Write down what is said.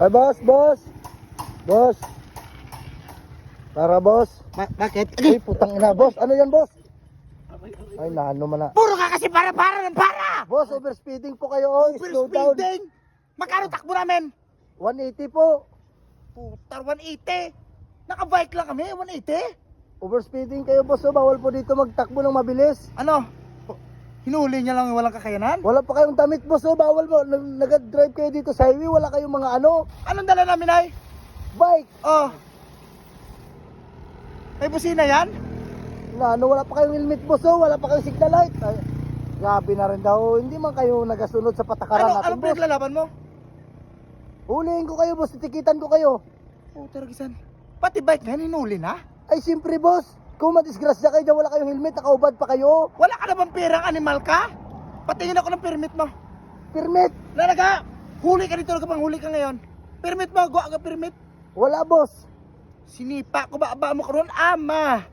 Ay, boss, boss. Boss. Tara, boss. Ba- bakit? Ay, putang ina, boss. Ano yan, boss? Ay, naano man na. Puro ka kasi para-para ng para! Boss, overspeeding po kayo. Oh, slow down. Speeding! Magkano takbo namin? 180 po. Putar, 180. Nakabike lang kami, 180. Overspeeding kayo, boss. Oh, bawal po dito magtakbo ng mabilis. Ano? Hinuli niya lang yung walang kakayanan? Wala pa kayong damit, boss. Oh, bawal mo. Nag- Nag-drive kayo dito sa highway. Wala kayong mga ano, Anong dala namin ay? bike. Oh. May busina yan? Na ano, wala pa kayong helmet, boss. Oh, wala pa kayong signal light. Ay, grabe na rin daw. Hindi man kayo nagasunod sa patakaran Ano, natin, anong boss. pinaglalaban mo? Huliin ko kayo, boss. Titikitan ko kayo. Putar, gisan. Pati bike na yan, hinuli na? Ay, siyempre, boss. Kung madisgrasya kayo dyan, wala kayong helmet, nakaubad pa kayo. Wala ka na bang perang animal ka? Patingin ako ng permit mo. Permit. Lalaga, huli ka dito, pang huli ka ngayon. Permit mo, gawa ka permit. Wala, boss. Sinipa ko ba, ba mo karon ama.